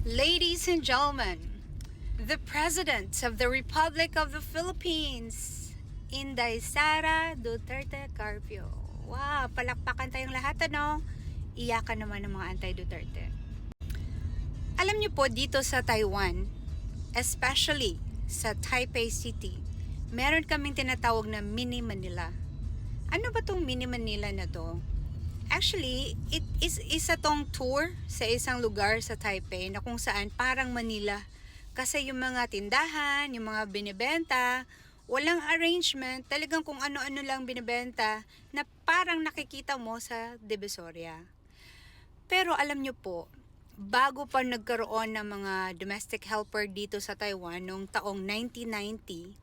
Ladies and gentlemen, the President of the Republic of the Philippines, Inday Sara Duterte Carpio. Wow, palakpakan tayong lahat ano? Iyakan naman ng mga anti-Duterte. Alam niyo po, dito sa Taiwan, especially sa Taipei City, meron kaming tinatawag na Mini Manila. Ano ba tong Mini Manila na to? Actually, it is isa tong tour sa isang lugar sa Taipei na kung saan parang Manila. Kasi yung mga tindahan, yung mga binibenta, walang arrangement, talagang kung ano-ano lang binibenta na parang nakikita mo sa Divisoria. Pero alam nyo po, bago pa nagkaroon ng mga domestic helper dito sa Taiwan noong taong 1990,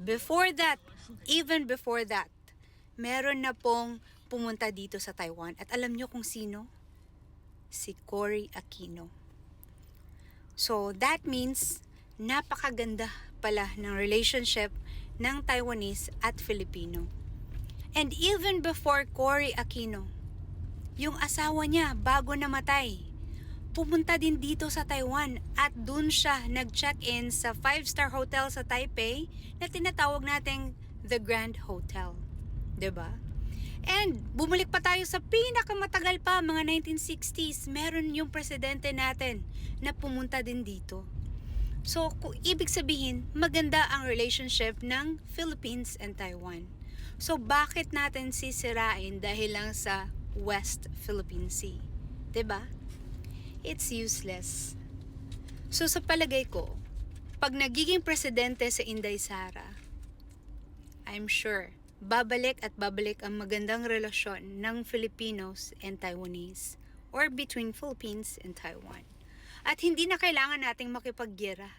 before that, even before that, meron na pong pumunta dito sa Taiwan. At alam nyo kung sino? Si Cory Aquino. So, that means napakaganda pala ng relationship ng Taiwanese at Filipino. And even before Cory Aquino, yung asawa niya bago namatay, pumunta din dito sa Taiwan at dun siya nag-check-in sa 5-star hotel sa Taipei na tinatawag nating The Grand Hotel. ba? And bumalik pa tayo sa pinakamatagal pa, mga 1960s, meron yung presidente natin na pumunta din dito. So, kung ibig sabihin, maganda ang relationship ng Philippines and Taiwan. So, bakit natin sisirain dahil lang sa West Philippine Sea? ba? It's useless. So, sa palagay ko, pag nagiging presidente sa Inday Sara, I'm sure, babalik at babalik ang magandang relasyon ng Filipinos and Taiwanese or between Philippines and Taiwan. At hindi na kailangan nating makipaggera.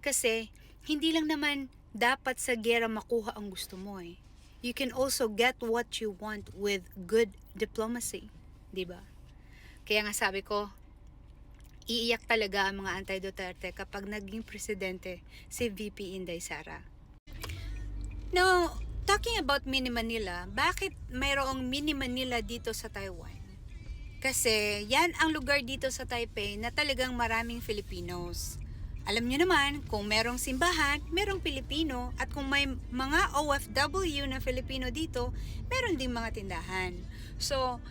Kasi hindi lang naman dapat sa gera makuha ang gusto mo eh. You can also get what you want with good diplomacy, 'di ba? Kaya nga sabi ko, iiyak talaga ang mga anti-Duterte kapag naging presidente si VP Inday Sara. Now, talking about Mini Manila, bakit mayroong Mini Manila dito sa Taiwan? Kasi yan ang lugar dito sa Taipei na talagang maraming Filipinos. Alam nyo naman, kung merong simbahan, merong Pilipino. At kung may mga OFW na Filipino dito, meron ding mga tindahan. So,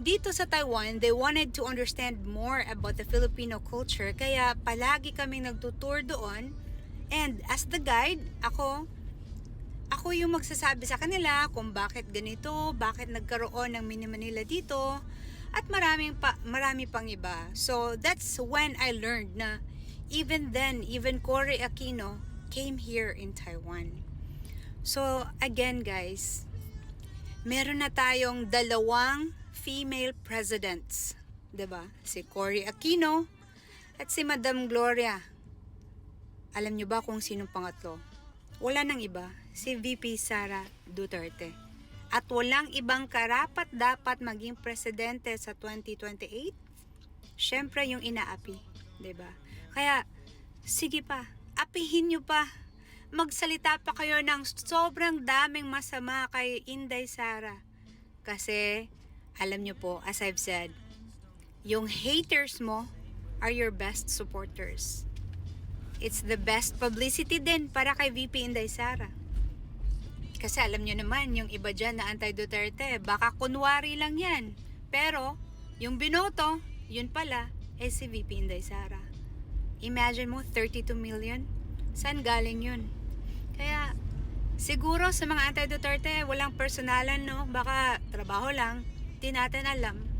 dito sa Taiwan, they wanted to understand more about the Filipino culture. Kaya palagi kaming nagtutour doon. And as the guide, ako, ako yung magsasabi sa kanila kung bakit ganito, bakit nagkaroon ng Mini Manila dito, at maraming pa, marami pang iba. So, that's when I learned na even then, even Cory Aquino came here in Taiwan. So, again guys, meron na tayong dalawang female presidents. ba? Si Cory Aquino at si Madam Gloria. Alam nyo ba kung sinong pangatlo? Wala nang iba, si VP Sara Duterte. At walang ibang karapat dapat maging presidente sa 2028? Siyempre yung inaapi, 'di ba? Kaya sige pa, apihin nyo pa. Magsalita pa kayo ng sobrang daming masama kay Inday Sara. Kasi alam nyo po, as I've said, yung haters mo are your best supporters. It's the best publicity din para kay VP Inday Sara. Kasi alam nyo naman, yung iba dyan na anti-Duterte, baka kunwari lang yan. Pero, yung binoto, yun pala, ay si VP Inday Sara. Imagine mo, 32 million? Saan galing yun? Kaya, siguro sa mga anti-Duterte, walang personalan, no? Baka trabaho lang, di natin alam.